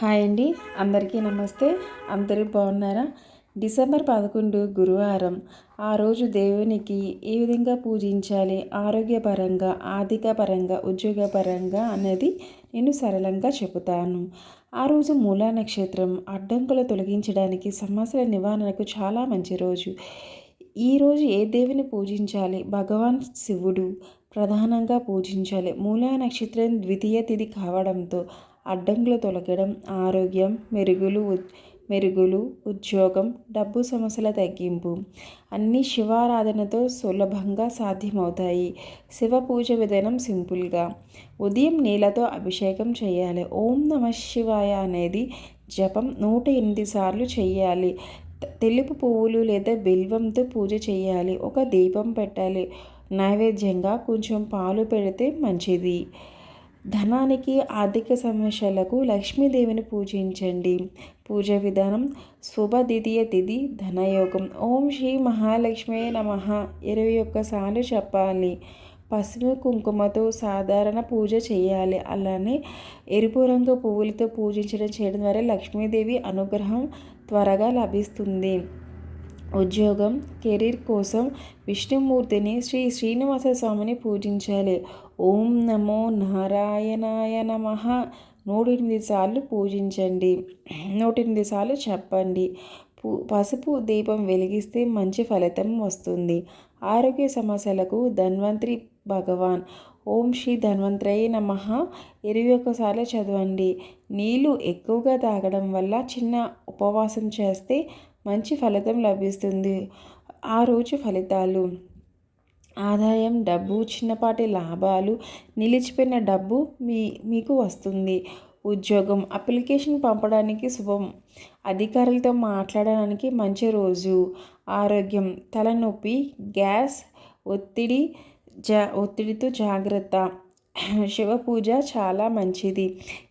Hi అండి. అందరికీ నమస్తే. అందరూ బాగున్నారా? డిసెంబర్ పదకొండు గురువారం. ఆ రోజు దేవునికి ఏ విధంగా పూజించాలి? ఆరోగ్యపరంగా ఆర్థిక పరంగా ఉద్యోగపరంగా అనేది నేను సరళంగా చెబుతాను. ఆ రోజు మూలా నక్షత్రం అడ్డంకులు తొలగించడానికి సమస్యల నివారణకు చాలా మంచి రోజు. ఈరోజు ఏ దేవుని పూజించాలి? భగవాన్ శివుడు ప్రధానంగా పూజించాలి. మూలా నక్షత్రం ద్వితీయ తిథి కావడంతో అడ్డంకులు తొలగడం ఆరోగ్యం మెరుగులు మెరుగులు ఉద్యోగం డబ్బు సమస్యల తగ్గింపు అన్నీ శివారాధనతో సులభంగా సాధ్యమవుతాయి. శివ పూజ విధానం సింపుల్గా. ఉదయం నీళ్ళతో అభిషేకం చేయాలి. ఓం నమ శివాయ అనేది జపం నూట ఎనిమిది సార్లు చేయాలి. తెలుపు పువ్వులు లేదా బిల్వంతో పూజ చేయాలి. ఒక దీపం పెట్టాలి. నైవేద్యంగా కొంచెం పాలు పెడితే మంచిది. ధనానికి ఆర్థిక సమస్యలకు లక్ష్మీదేవిని పూజించండి. పూజ విధానం శుభ ద్వితీయ తిథి ధనయోగం. ఓం శ్రీ మహాలక్ష్మి నమ. ఇరవై ఒక్కసార్లు చెప్పాలి. పసుపు కుంకుమతో సాధారణ పూజ చేయాలి. అలానే ఎరుపు రంగు పువ్వులతో పూజించడం చేయడం ద్వారా లక్ష్మీదేవి అనుగ్రహం త్వరగా లభిస్తుంది. ఉద్యోగం కెరీర్ కోసం విష్ణుమూర్తిని శ్రీ శ్రీనివాస స్వామిని పూజించాలి. ఓం నమో నారాయణాయ నమ. నూటెనిమిది సార్లు పూజించండి. నూటెనిమిది సార్లు చెప్పండి. పసుపు దీపం వెలిగిస్తే మంచి ఫలితం వస్తుంది. ఆరోగ్య సమస్యలకు ధన్వంతరి భగవాన్. ఓం శ్రీ ధన్వంతరయ నమ. ఇరవై ఒక్కసార్లు చదవండి. నీళ్ళు ఎక్కువగా తాగడం వల్ల చిన్న ఉపవాసం చేస్తే మంచి ఫలితం లభిస్తుంది. ఆ రోజు ఫలితాలు. ఆదాయం డబ్బు చిన్నపాటి లాభాలు నిలిచిపోయిన డబ్బు మీ మీకు వస్తుంది. ఉద్యోగం అప్లికేషన్ పంపడానికి శుభం. అధికారులతో మాట్లాడడానికి మంచి రోజు. ఆరోగ్యం తలనొప్పి గ్యాస్ ఒత్తిడి జా ఒత్తిడితో జాగ్రత్త. శివ పూజ చాలా మంచిది.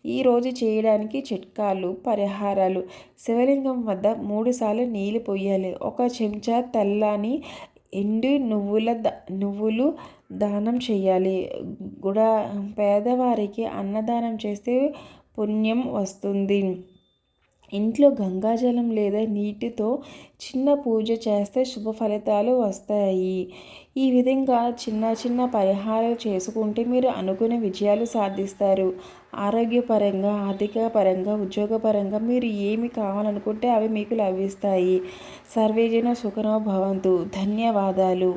ఈరోజు చేయడానికి చిట్కాలు పరిహారాలు. శివలింగం వద్ద మూడుసార్లు నీళ్ళు పోయాలి. ఒక చెంచా తెల్లని ఎండు నువ్వుల నువ్వులు దానం చేయాలి. కూడా పేదవారికి అన్నదానం చేస్తే పుణ్యం వస్తుంది. ఇంట్లో గంగాజలం లేదా నీటితో చిన్న పూజ చేస్తే శుభ ఫలితాలు వస్తాయి. ఈ విధంగా చిన్న చిన్న పరిహారాలు చేసుకుంటే మీరు అనుకున్న విజయాలు సాధిస్తారు. ఆరోగ్యపరంగా ఆర్థిక పరంగా ఉద్యోగపరంగా మీరు ఏమి కావాలనుకుంటే అవి మీకు లభిస్తాయి. సర్వేజన సుఖనో భవంతు. ధన్యవాదాలు.